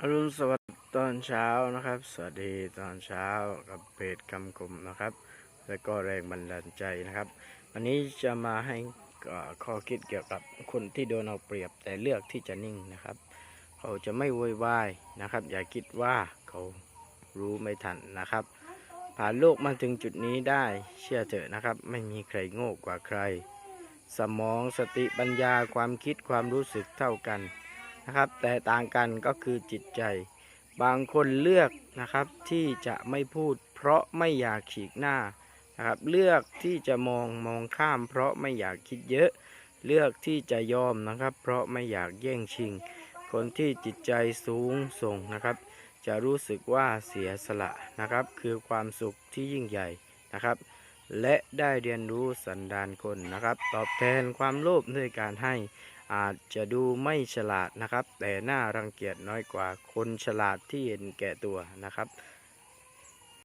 อรุณสวัสดิ์ตอนเช้านะครับ สวัสดีตอนเช้ากับเพจคำคมนะครับ และก็แรงบันดาลใจนะครับ วันนี้จะมาให้ข้อคิดเกี่ยวกับคนที่โดนเอาเปรียบแต่เลือกที่จะนิ่งนะครับ เขาจะไม่โวยวายนะครับ อย่าคิดว่าเขารู้ไม่ทันนะครับ ผ่านโลกมาถึงจุดนี้ได้เชื่อเถอะนะครับ ไม่มีใครโง่กว่าใคร สมองสติปัญญาความคิดความรู้สึกเท่ากัน นะครับ แต่ต่างกันก็คือจิตใจ บางคนเลือกนะครับที่จะไม่พูด เพราะไม่อยากฉีกหน้านะครับเลือกที่จะมองมองข้าม เพราะไม่อยากคิดเยอะ เลือกที่จะยอมนะครับ เพราะไม่อยากแย่งชิง คนที่จิตใจสูงส่งนะครับ จะรู้สึกว่าเสียสละนะครับ คือความสุขที่ยิ่งใหญ่นะครับ และได้เรียนรู้สันดานคนนะครับ ตอบแทนความโลภด้วยการให้ อาจจะดูไม่ฉลาดนะครับ แต่น่ารังเกียจน้อยกว่าคนฉลาดที่เห็นแก่ตัวนะครับ